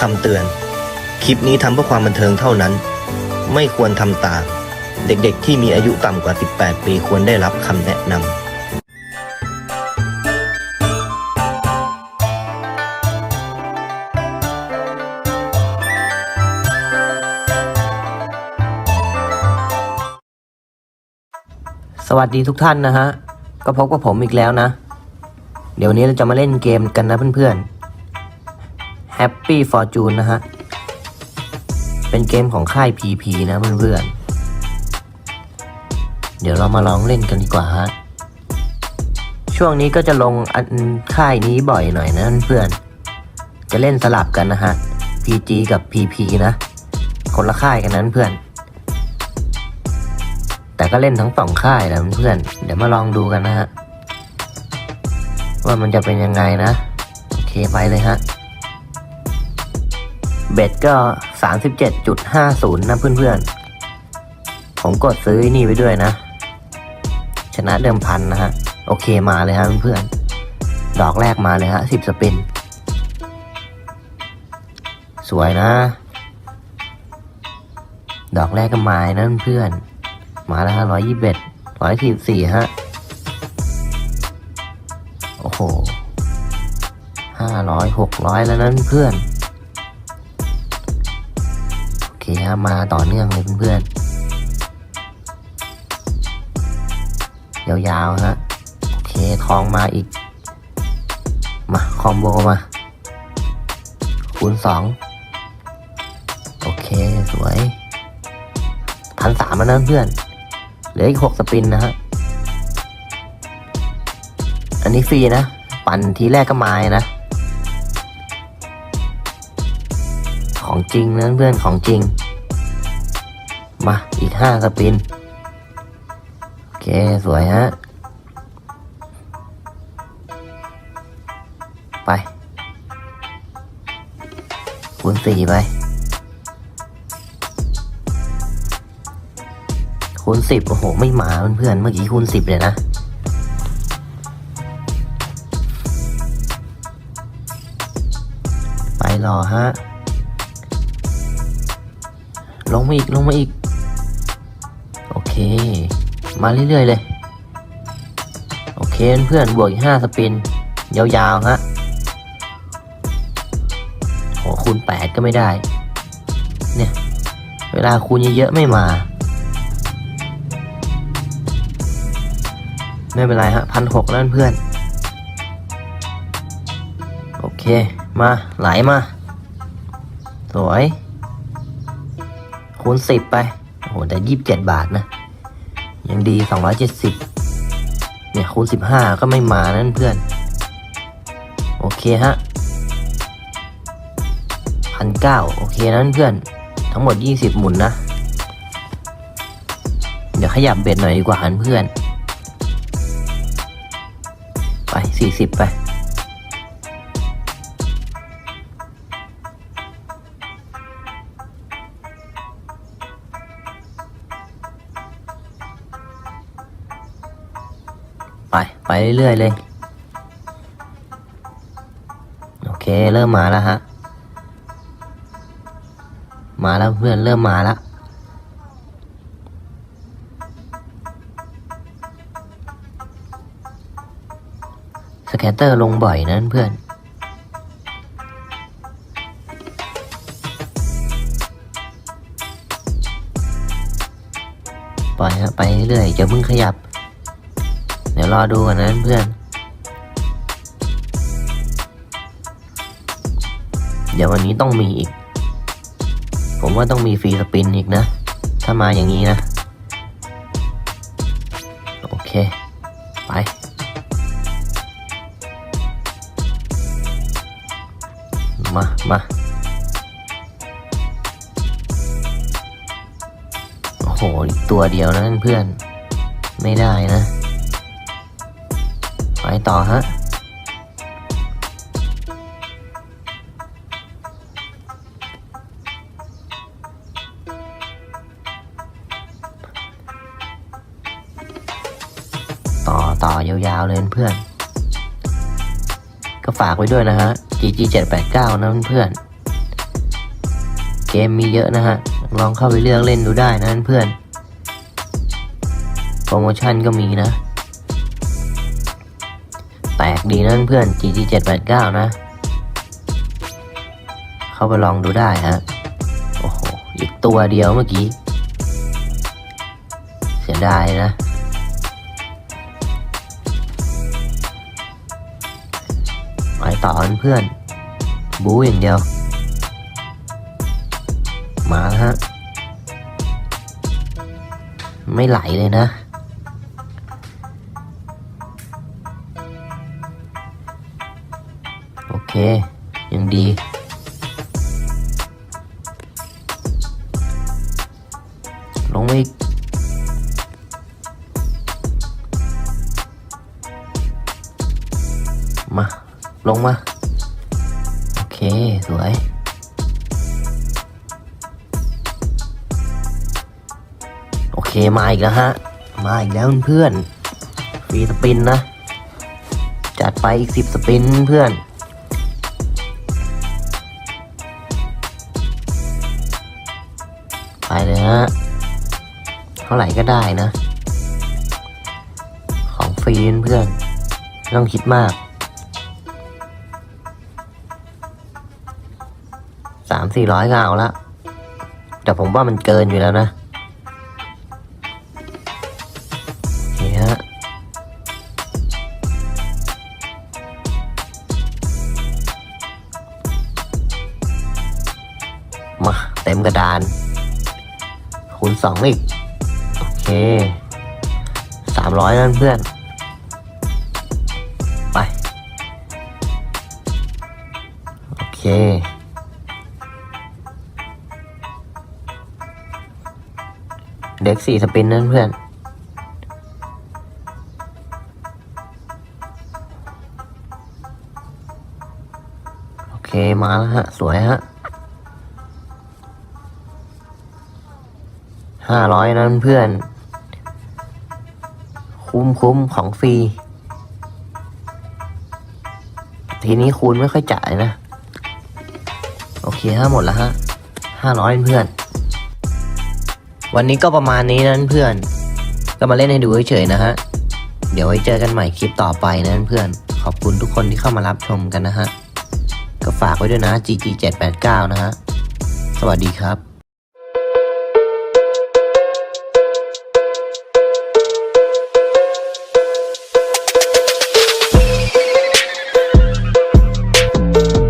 คำเตือน คลิปนี้ทำเพื่อความบันเทิงเท่านั้น ไม่ควรทำตาม เด็กๆที่มีอายุต่ำกว่า 18 ปีควรได้รับคำแนะนำสวัสดีทุกท่านนะฮะ ก็พบกับผมอีกแล้วนะ เดี๋ยวนี้เราจะมาเล่นเกมกันนะเพื่อนๆ Happy Fortune นะฮะ เป็นเกมของค่าย PP นะเพื่อนๆ เดี๋ยวเรามาลองเล่นกันดีกว่าฮะ ช่วงนี้ก็จะลงอันค่ายนี้บ่อยหน่อยนะเพื่อน จะเล่นสลับกันนะฮะ PG กับ PP นะ คนละค่ายกันนั้นเพื่อน แต่ก็เล่นทั้งสองค่ายนะเพื่อน เดี๋ยวมาลองดูกันนะฮะ ว่ามันจะเป็นยังไงนะ โอเคไปเลยฮะ เบ็ดก็ 37.50 นะเพื่อนๆ ผมกดซื้อนี่ไว้ด้วยนะ ชนะเดิมพันนะฮะ โอเคมาเลยฮะเพื่อนๆ ดอกแรกมาเลยฮะ 10 สปิน สวยนะ ดอกแรกก็มานะเพื่อนๆ มาแล้วฮะร้อยยี่สิบเอ็ดร้อยสี่สี่ฮะ โอ้โหห้าร้อยหกร้อยแล้วนั้นเพื่อน ฮะมาต่อเนื่องเลยเพื่อนๆยาวๆฮะโอเคทองมาอีก มาคอมโบมาคูณสองโอเคสวยพันสามแล้วนะเพื่อนเหลืออีกหกสปินนะฮะอันนี้ฟรีนะ ปั่นทีแรกก็มานะ ของจริงนะเพื่อนของจริง มาอีกห้าสปิน โอเค สวยฮะ ไปคูณสี่ไปคูณสิบโอ้โห ไม่มาเพื่อนเมื่อกี้คูณสิบเลยนะไปรอฮะ ลงมาอีกลงมาอีก โอเค มาเรื่อยๆเลย โอเคเพื่อนบวกอีกห้าสปิน ยาวๆฮะโหคูณแปดก็ไม่ได้ เนี่ย เวลาคูณเยอะๆไม่มา ไม่เป็นไรฮะพันหกแล้วเพื่อน โอเค มาไหลมา สวย คูณสิบไป โอ้โห แต่ยี่สิบเจ็ดบาทนะ ยังดีสองร้อยเจ็ดสิบเนี่ยคูณสิบห้าก็ไม่มานั่นเพื่อน โอเคฮะพันเก้าโอเคนั้นเพื่อน ทั้งหมดยี่สิบหมุนนะ เดี๋ยวขยับเบ็ดหน่อยดีกว่าหันเพื่อน ไปสี่สิบไป ไปเรื่อยๆเลย โอเคเริ่มมาแล้วฮะ มาแล้วเพื่อนเริ่มมาแล้ว สแกตเตอร์ลงบ่อยนะเพื่อนปล่อยฮะไปเรื่อยจะเพิ่งขยับ ยวรอดูกันนะเพื่อน เดี๋ยววันนี้ต้องมีอีก ผมว่าต้องมีฟรีสปินอีกนะ ถ้ามาอย่างนี้นะ โอเค ไป มา มาโอ้โหตัวเดียวนะเพื่อน ไม่ได้นะ ไปต่อฮะต่อต่อยาวๆเลยเพื่อน ก็ฝากไว้ด้วยนะฮะ GG 789นะเพื่อนเกมมีเยอะนะฮะ ลองเข้าไปเลือกเล่นดูได้นะเพื่อน โปรโมชั่นก็มีนะ ลกดีนะเพื่อน GG 789นะ เข้าไปลองดูได้ฮะ โอ้โห อีกตัวเดียวเมื่อกี้ เสียดายนะ ไปต่อเพื่อน บู๊อย่างเดียว มาแล้วฮะ ไม่ไหลเลยนะ ยังดี ลงมาอีกมา ลงมา โอเค สวยโอเค มาอีกแล้วฮะ มาอีกแล้วเพื่อนฟรีสปินนะ จัดไปอีกสิบสปินเพื่อน ไปเลยฮะ เท่าไหร่ก็ได้นะ ของฟรีเพื่อนไม่ต้องคิดมากสามสี่ร้อยก็เอาละ แต่ผมว่ามันเกินอยู่แล้วนะโอเคฮะมาเต็มกระดาน ณสองอีก โอเคสามร้อยนั่นเพื่อน ไป โอเค เด็กสี่สปินนั่นเพื่อนโอเคมาแล้วฮะ สวยฮะ ห้าร้อยนั้นเพื่อน คุ้มคุ้มของฟรี ทีนี้คูณไม่ค่อยจ่ายนะ โอเคฮะหมดแล้วฮะห้าร้อยเพื่อน วันนี้ก็ประมาณนี้นั้นเพื่อน ก็มาเล่นให้ดูเฉยๆนะฮะ เดี๋ยวไว้เจอกันใหม่คลิปต่อไปนะเพื่อน ขอบคุณทุกคนที่เข้ามารับชมกันนะฮะ ก็ฝากไว้ด้วยนะ GG 789 นะฮะ สวัสดีครับ